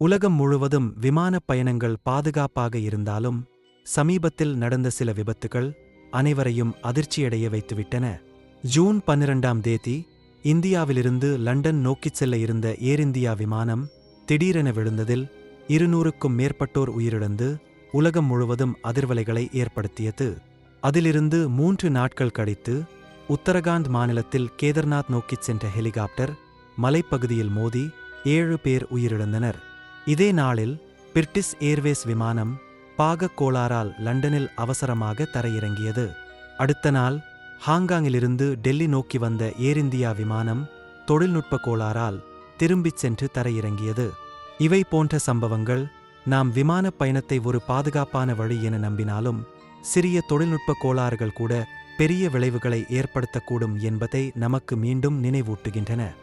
உலகம் முழுவதும் விமானப் பயணங்கள் பாதுகாப்பாக இருந்தாலும் சமீபத்தில் நடந்த சில விபத்துகள் அனைவரையும் அதிர்ச்சியடைய வைத்துவிட்டன. ஜூன் பன்னிரண்டாம் தேதி இந்தியாவிலிருந்து லண்டன் நோக்கிச் செல்ல இருந்த ஏர் இந்தியா விமானம் திடீரென விழுந்ததில் இருநூறுக்கும் மேற்பட்டோர் உயிரிழந்து உலகம் முழுவதும் அதிர்வலைகளை ஏற்படுத்தியது. அதிலிருந்து மூன்று நாட்கள் கழித்து உத்தரகாண்ட் மாநிலத்தில் கேதர்நாத் நோக்கிச் சென்ற ஹெலிகாப்டர் மலைப்பகுதியில் மோதி ஏழு பேர் உயிரிழந்தனர். இதே நாளில் பிரிட்டிஷ் ஏர்வேஸ் விமானம் பாகக் கோளாறால் லண்டனில் அவசரமாக தரையிறங்கியது. அடுத்த நாள் ஹாங்காங்கிலிருந்து டெல்லி நோக்கி வந்த ஏர் இந்தியா விமானம் தொழில்நுட்ப கோளாறால் திரும்பிச் சென்று தரையிறங்கியது. இவை போன்ற சம்பவங்கள் நாம் விமானப் பயணத்தை ஒரு பாதுகாப்பான வழி என நம்பினாலும் சிறிய தொழில்நுட்ப கோளாறுகள் கூட பெரிய விளைவுகளை ஏற்படுத்தக்கூடும் என்பதை நமக்கு மீண்டும் நினைவூட்டுகின்றன.